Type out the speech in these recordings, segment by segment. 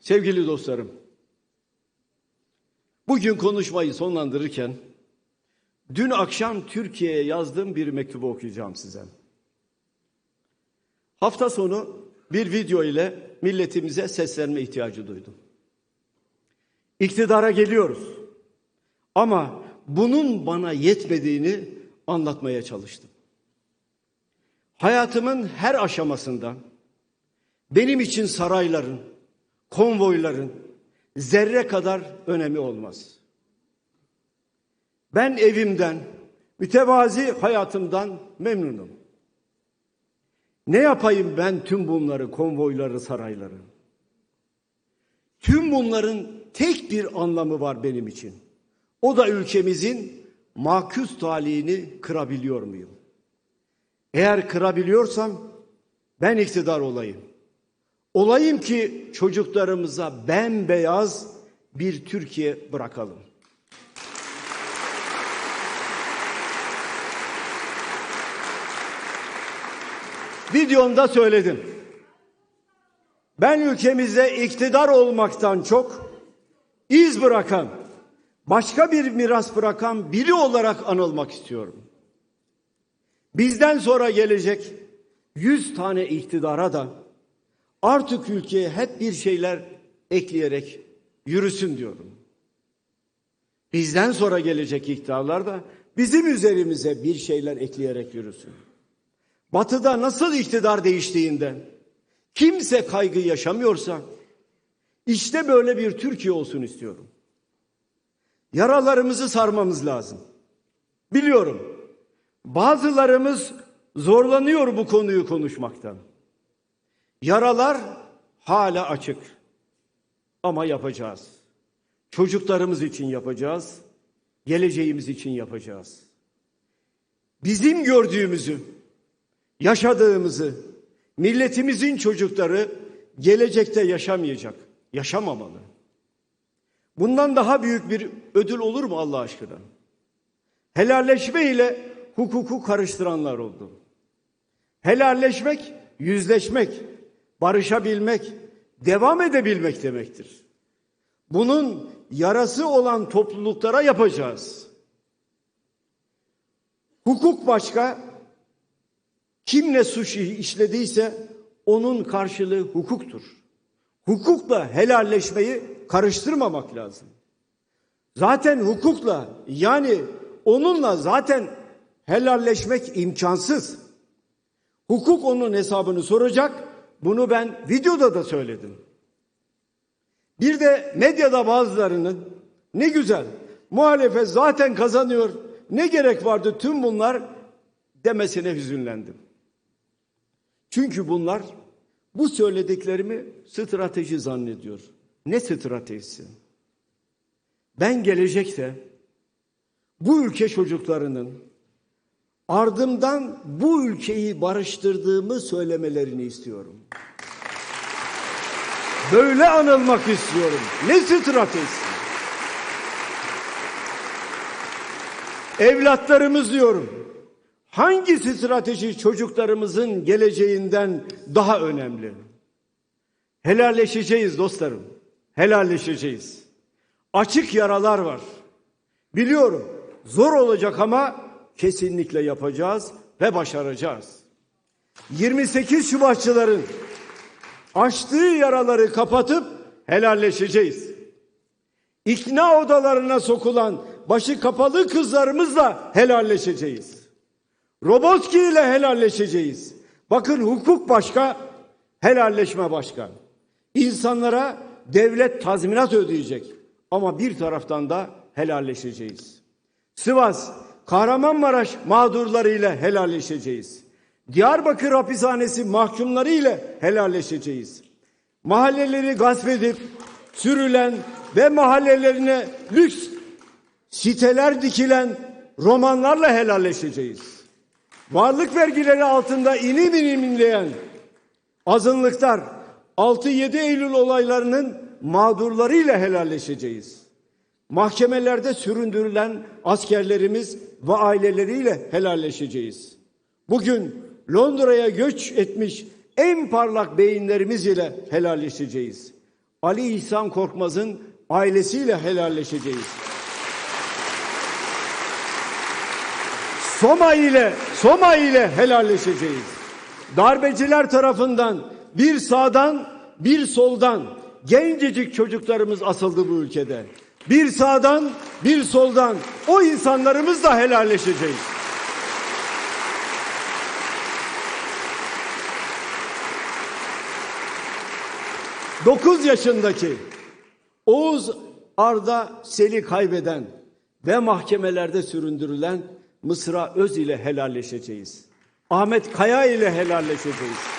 Sevgili dostlarım, bugün konuşmayı sonlandırırken dün akşam Türkiye'ye yazdığım bir mektubu okuyacağım size. Hafta sonu bir video ile milletimize seslenme ihtiyacı duydum. İktidara geliyoruz. Ama bunun bana yetmediğini anlatmaya çalıştım. Hayatımın her aşamasında benim için sarayların, konvoyların zerre kadar önemi olmaz. Ben evimden, mütevazi hayatımdan memnunum. Ne yapayım ben tüm bunları, konvoyları, sarayları? Tüm bunların tek bir anlamı var benim için. O da ülkemizin makus talihini kırabiliyor muyum? Eğer kırabiliyorsam ben iktidar olayım. Olayım ki çocuklarımıza bembeyaz bir Türkiye bırakalım. Videomda söyledim. Ben ülkemize iktidar olmaktan çok iz bırakan, başka bir miras bırakan biri olarak anılmak istiyorum. Bizden sonra gelecek yüz tane iktidara da artık ülkeye hep bir şeyler ekleyerek yürüsün diyorum. Bizden sonra gelecek iktidarlar da bizim üzerimize bir şeyler ekleyerek yürüsün. Batı'da nasıl iktidar değiştiğinde kimse kaygı yaşamıyorsa işte böyle bir Türkiye olsun istiyorum. Yaralarımızı sarmamız lazım. Biliyorum. Bazılarımız zorlanıyor bu konuyu konuşmaktan. Yaralar hala açık. Ama yapacağız. Çocuklarımız için yapacağız. Geleceğimiz için yapacağız. Bizim gördüğümüzü, yaşadığımızı, milletimizin çocukları gelecekte yaşamayacak, yaşamamalı. Bundan daha büyük bir ödül olur mu Allah aşkına? Helalleşme ile hukuku karıştıranlar oldu. Helalleşmek, yüzleşmek, barışabilmek, devam edebilmek demektir. Bunun yarası olan topluluklara yapacağız. Hukuk başka, kim ne suç işlediyse onun karşılığı hukuktur. Hukukla helalleşmeyi karıştırmamak lazım. Zaten hukukla yani onunla zaten helalleşmek imkansız. Hukuk onun hesabını soracak. Bunu ben videoda da söyledim. Bir de medyada bazılarının ne güzel muhalefet zaten kazanıyor. Ne gerek vardı tüm bunlar demesine hüzünlendim. Çünkü bunlar bu söylediklerimi strateji zannediyor. Ne stratejisi? Ben gelecekte bu ülke çocuklarının ardımdan bu ülkeyi barıştırdığımı söylemelerini istiyorum. Böyle anılmak istiyorum. Ne stratejisi? Evlatlarımız diyorum. Hangi strateji çocuklarımızın geleceğinden daha önemli? Helalleşeceğiz dostlarım. Helalleşeceğiz. Açık yaralar var. Biliyorum zor olacak ama kesinlikle yapacağız ve başaracağız. 28 Şubatçıların açtığı yaraları kapatıp helalleşeceğiz. İkna odalarına sokulan başı kapalı kızlarımızla helalleşeceğiz. Robotki ile helalleşeceğiz. Bakın hukuk başka, helalleşme başka. İnsanlara devlet tazminat ödeyecek ama bir taraftan da helalleşeceğiz. Sivas, Kahramanmaraş mağdurlarıyla helalleşeceğiz. Diyarbakır hapishanesi mahkumları ile helalleşeceğiz. Mahalleleri gasp edip sürülen ve mahallelerine lüks siteler dikilen romanlarla helalleşeceğiz. Varlık vergileri altında inim inim inleyen azınlıklar 6-7 Eylül olaylarının mağdurlarıyla helalleşeceğiz. Mahkemelerde süründürülen askerlerimiz ve aileleriyle helalleşeceğiz. Bugün Londra'ya göç etmiş en parlak beyinlerimiz ile helalleşeceğiz. Ali İhsan Korkmaz'ın ailesiyle helalleşeceğiz. Soma ile Soma ile helalleşeceğiz. Darbeciler tarafından bir sağdan bir soldan gencecik çocuklarımız asıldı bu ülkede. Bir sağdan bir soldan o insanlarımızla helalleşeceğiz. Dokuz yaşındaki Oğuz Arda Sel'i kaybeden ve mahkemelerde süründürülen Mısra Öz ile helalleşeceğiz. Ahmet Kaya ile helalleşeceğiz.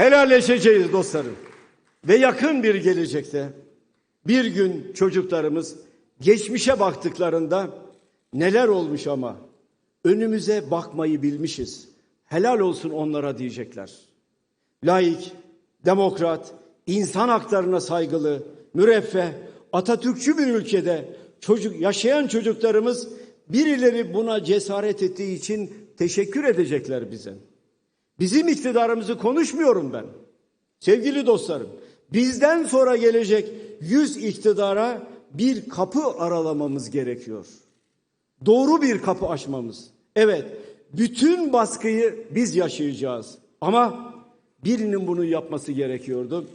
Helalleşeceğiz dostlarım. Ve yakın bir gelecekte bir gün çocuklarımız geçmişe baktıklarında neler olmuş ama önümüze bakmayı bilmişiz. Helal olsun onlara diyecekler. Laik, demokrat, insan haklarına saygılı, müreffeh, Atatürkçü bir ülkede çocuk yaşayan çocuklarımız birileri buna cesaret ettiği için teşekkür edecekler bize. Bizim iktidarımızı konuşmuyorum ben. Sevgili dostlarım, bizden sonra gelecek yüz iktidara bir kapı aralamamız gerekiyor. Doğru bir kapı açmamız. Evet, bütün baskıyı biz yaşayacağız. Ama birinin bunu yapması gerekiyordu.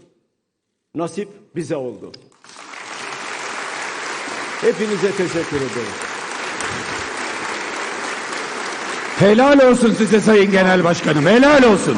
Nasip bize oldu. Hepinize teşekkür ederim. Helal olsun size Sayın Genel Başkanım. Helal olsun.